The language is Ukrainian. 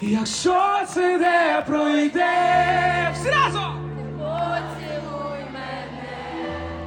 Якщо це не пройде.